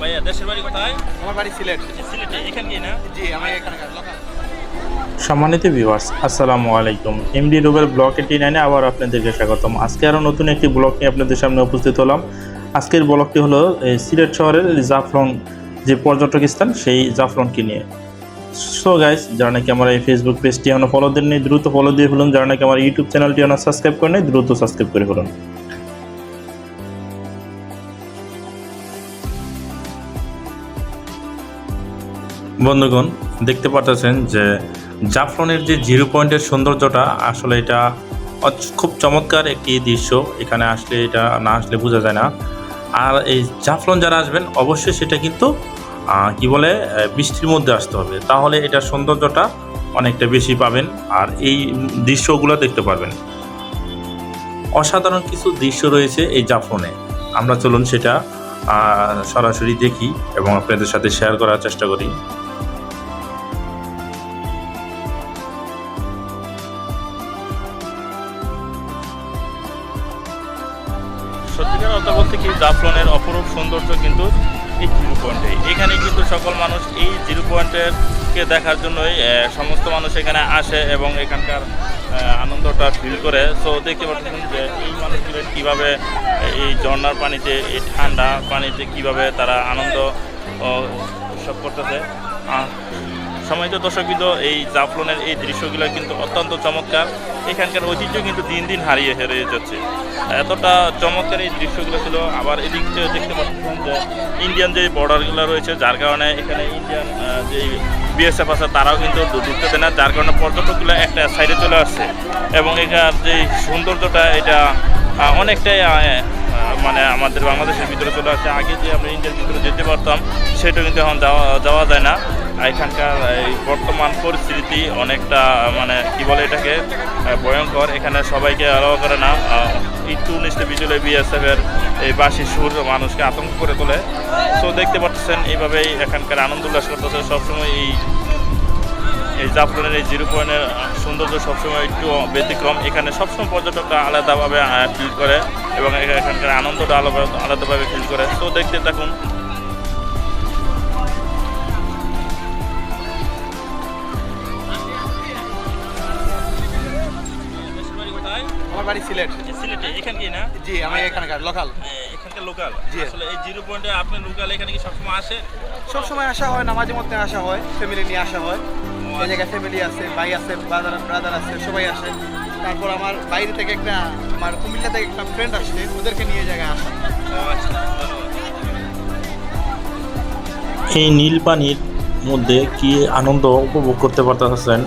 ভাইয়া দেশের বাড়ি কোথায়? আমার বাড়ি সিলেট। সিলেটে এখান না? জি আমি এখানকার সম্মানিত ভিউয়ার্স আসসালামু আলাইকুম। এমডি রুবেল ব্লক এইটি নাইনে আবার আপনাদেরকে স্বাগতম। আজকে আরও নতুন একটি ব্লক নিয়ে আপনাদের সামনে উপস্থিত হলাম। আজকের ব্লকটি হলো এই সিলেট শহরের জাফলং যে পর্যটক স্থান সেই জাফলংকে নিয়ে। সো গাইস যারা নাকি আমার এই ফেসবুক পেজটি এখনও ফলো দেননি দ্রুত ফলো দিয়ে ফেলুন। যারা নাকি আমার ইউটিউব চ্যানেলটি এখনও সাবস্ক্রাইব করেন নাই, দ্রুত সাবস্ক্রাইব করে ফেলুন। বন্ধুগণ, দেখতে পাচ্ছেন যে জাফরনের যে জিরো পয়েন্টের সৌন্দর্যটা, আসলে এটা খুব চমৎকার একটি দৃশ্য। এখানে আসলে এটা না আসলে বোঝা যায় না। আর এই জাফলন যারা আসবেন, অবশ্যই সেটা কিন্তু কি বলে বৃষ্টির মধ্যে আসতে হবে। তাহলে এটা সৌন্দর্যটা অনেকটা বেশি পাবেন। আর এই দৃশ্যগুলো দেখতে পারবেন। অসাধারণ কিছু দৃশ্য রয়েছে এই জাফলনে। আমরা চলুন সেটা সরাসরি দেখি এবং আপনাদের সাথে শেয়ার করার চেষ্টা করি। সত্যিকার কথা বলতে কি, জাফলনের অপরূপ সৌন্দর্য কিন্তু এই জিরো পয়েন্টে এখানে কিন্তু সকল মানুষ এই জিরো পয়েন্টের কে দেখার জন্যই সমস্ত মানুষ এখানে আসে এবং এখানকার আনন্দটা ফিল করে। সো দেখতে পাচ্ছেন যে এই মানুষগুলো কীভাবে এই ঝর্নার পানিতে, এই ঠান্ডা পানিতে কীভাবে তারা আনন্দ উৎসব করতেছে। আহ, সময়ত দর্শক কিন্তু এই জাফলনের এই দৃশ্যগুলো কিন্তু অত্যন্ত চমৎকার। এখানকার ঐতিহ্য কিন্তু দিন দিন হারিয়ে হারিয়ে যাচ্ছে। এতটা চমৎকার এই দৃশ্যগুলো ছিল। আবার এদিক থেকে দেখতে পাচ্ছেন যে ইন্ডিয়ান যে বর্ডারগুলো রয়েছে যার কারণে এখানে ইন্ডিয়ান যে বিএসএফ আছে তারাও কিন্তু ঢুকতে দেয় না যার কারণে পর্যটকগুলো একটা সাইডে চলে আসছে। এবং এখানে যে সৌন্দর্যটা এটা অনেকটাই মানে আমাদের বাংলাদেশের ভিতরে চলে আসছে। আগে যে আমরা ইন্ডিয়ার ভিতরে যেতে পারতাম সেটা কিন্তু এখন যাওয়া যাওয়া যায় না। এখানকার এই বর্তমান পরিস্থিতি অনেকটা মানে কি বলে এটাকে ভয়ঙ্কর। এখানে সবাইকে অ্যালাউ করে না একটু নিচে বিজলে বিএসএফ এর এই বাসি সুর মানুষকে আতঙ্ক করে তোলে। তো দেখতে পাচ্ছেন, এইভাবেই এখানকার আনন্দ উল্লাস করতেছে। সবসময় এই এই জাফলনের এই জিরো পয়েন্টের সৌন্দর্য সবসময় একটু ব্যতিক্রম। এখানে সবসময় পর্যটকরা আলাদাভাবে ফিল করে এবং এখানকার আনন্দটা আলাদা, আলাদাভাবে ফিল করে। তো দেখতে থাকুন সিলেট। সিলেটে এখান কি না? জি আমি এখানকার লোকাল এখানকার লোকাল জি। আসলে এই জিরো পয়েন্টে আপনি লোকাল এখানে কি সবসময় আসে? সব সময় আসা হয় না মাঝে মধ্যে আসা হয় ফ্যামিলি নিয়ে আসা হয়। এই জায়গায় ফ্যামিলি আছে ভাই আছে ব্রাদার ব্রাদার আছে সবাই আসে। তারপর আমার বাইরে থেকে একটা আমার কুমিল্লা থেকে একটা ফ্রেন্ড আসছে ওদেরকে নিয়ে জায়গায় আসা। আচ্ছা। এই নীল পানির মধ্যে কি আনন্দ উপভোগ করতে পারতেছেন?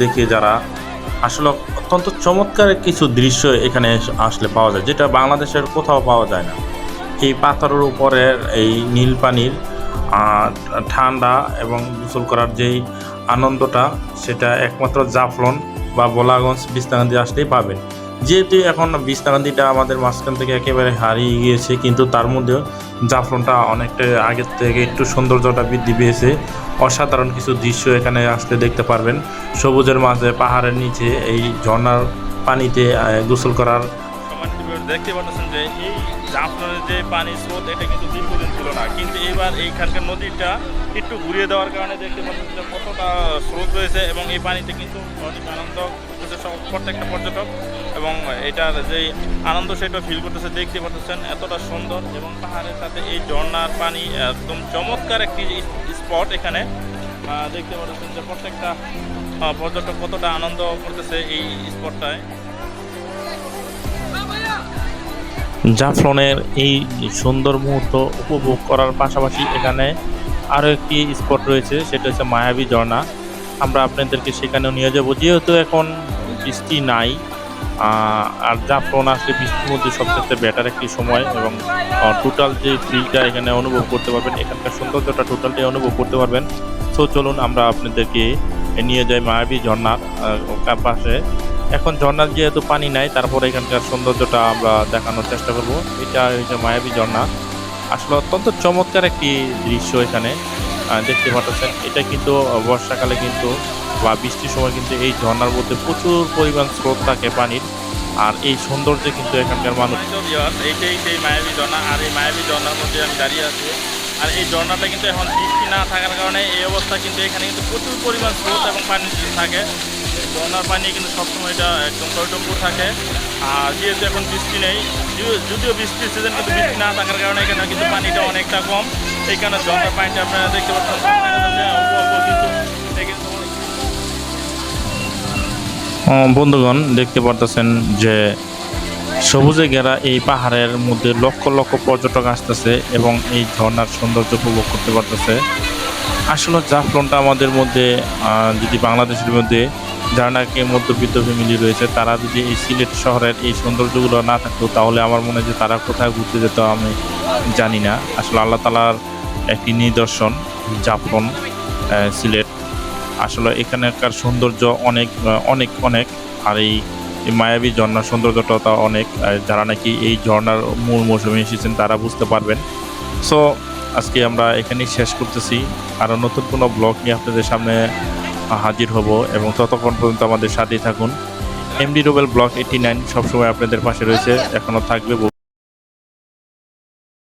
দেখে যারা আসলে অত্যন্ত চমৎকার কিছু দৃশ্য এখানে আসলে পাওয়া যায়, যেটা বাংলাদেশের কোথাও পাওয়া যায় না। এই পাথরের উপরের এই নীল পানির ঠান্ডা এবং গোসল করার যেই আনন্দটা, সেটা একমাত্র জাফলন বা বলাগঞ্জ দিয়ে আসলেই পাবেন। যেহেতু এখন বিস্তাকান্দিটা আমাদের মাঝখান থেকে একেবারে হারিয়ে গিয়েছে, কিন্তু তার মধ্যেও জাফরনটা অনেকটা আগের থেকে একটু সৌন্দর্যটা বৃদ্ধি পেয়েছে। অসাধারণ কিছু দৃশ্য এখানে আসলে দেখতে পারবেন। সবুজের মাঝে, পাহাড়ের নিচে, এই ঝর্ণার পানিতে গোসল করার দেখতে পাচ্ছেন যে এই জাফলনের যে পানি স্রোত, এটা কিন্তু দীর্ঘদিন ছিল না। কিন্তু এবার এইখানকার নদীটা একটু ঘুরিয়ে দেওয়ার কারণে দেখতে পাচ্ছেন যে কতটা স্রোত রয়েছে এবং এই পানিতে কিন্তু অনেক আনন্দ করতেছে প্রত্যেকটা পর্যটক এবং এটার যে আনন্দ সেটা ফিল করতেছে, দেখতে পাচ্ছেন এতটা সুন্দর এবং পাহাড়ের সাথে এই ঝর্ণার পানি একদম চমৎকার একটি স্পট এখানে। দেখতে পাচ্ছেন যে প্রত্যেকটা পর্যটক কতটা আনন্দ করতেছে এই স্পটটায়। জাফলনের এই সুন্দর মুহূর্ত উপভোগ করার পাশাপাশি এখানে আরও একটি স্পট রয়েছে, সেটা হচ্ছে মায়াবী ঝর্ণা। আমরা আপনাদেরকে সেখানেও নিয়ে যাব। যেহেতু এখন বৃষ্টি নাই আর জাফলন আসলে বৃষ্টির মধ্যে সবচেয়ে বেটার একটি সময় এবং টোটাল যে ফিলটা এখানে অনুভব করতে পারবেন এখানকার সৌন্দর্যটা টোটালটাই অনুভব করতে পারবেন। তো চলুন আমরা আপনাদেরকে নিয়ে যাই মায়াবী ঝর্ণার আহ, পাশে এখন ঝর্ণার যেহেতু পানি নাই তারপরে এখানকার সৌন্দর্যটা আমরা দেখানোর চেষ্টা করব। এটা হচ্ছে মায়াবী ঝর্ণা। আসলে অত্যন্ত চমৎকার একটি দৃশ্য এখানে। দেখতে পাচ্ছেন এটা কিন্তু বর্ষাকালে কিন্তু, বা বৃষ্টির সময় কিন্তু এই ঝর্নার মধ্যে প্রচুর পরিমাণ স্রোত থাকে পানির। আর এই সৌন্দর্যে কিন্তু এখানকার মানুষ এইটাই সেই মায়াবী ঝর্ণা আর এই মায়াবী ঝর্ণার মধ্যে আমি দাঁড়িয়ে আছি। আর এই ঝর্ণাটা কিন্তু এখন বৃষ্টি না থাকার কারণে এই অবস্থা কিন্তু এখানে কিন্তু প্রচুর পরিমাণ স্রোত এবং পানি থাকে। ঝর্ণার পানি কিন্তু সবসময় এটা একদম টইটম্পুর থাকে। আর যেহেতু এখন বৃষ্টি নেই, যদিও- বৃষ্টির সিজন কিন্তু বৃষ্টি না থাকার কারণে এখানে কিন্তু পানিটা অনেকটা কম। এই কারণে ঝর্ণার পানিটা আপনারা দেখতে পাচ্ছেন বন্ধুগণ, দেখতে পারতেছেন যে সবুজে ঘেরা এই পাহাড়ের মধ্যে লক্ষ লক্ষ পর্যটক আসতেছে এবং এই ঝর্ণার সৌন্দর্য উপভোগ করতে পারতেছে। আসলে জাফলনটা আমাদের মধ্যে যদি বাংলাদেশের মধ্যে যারা নাকি মধ্যবিত্ত ফ্যামিলি রয়েছে তারা যদি এই সিলেট শহরের এই সৌন্দর্যগুলো না থাকতো তাহলে আমার মনে হয় যে তারা কোথায় ঘুরতে যেত আমি জানি না। আসলে আল্লাহ তালার একটি নিদর্শন আহ, সিলেট। আসলে এখানকার সৌন্দর্য অনেক অনেক অনেক। আর এই মায়াবী ঝর্ণার সৌন্দর্যটা অনেক। যারা নাকি এই ঝর্ণার মূল মৌসুমে এসেছেন তারা বুঝতে পারবেন। সো আজকে আমরা এখানেই শেষ করতেছি। আরও নতুন কোনো ব্লগ নিয়ে আপনাদের সামনে হাজির হব এবং ততক্ষণ পর্যন্ত আমাদের সাথেই থাকুন। MD Robel block eighty nine সবসময় আপনাদের পাশে রয়েছে এখনও থাকবে।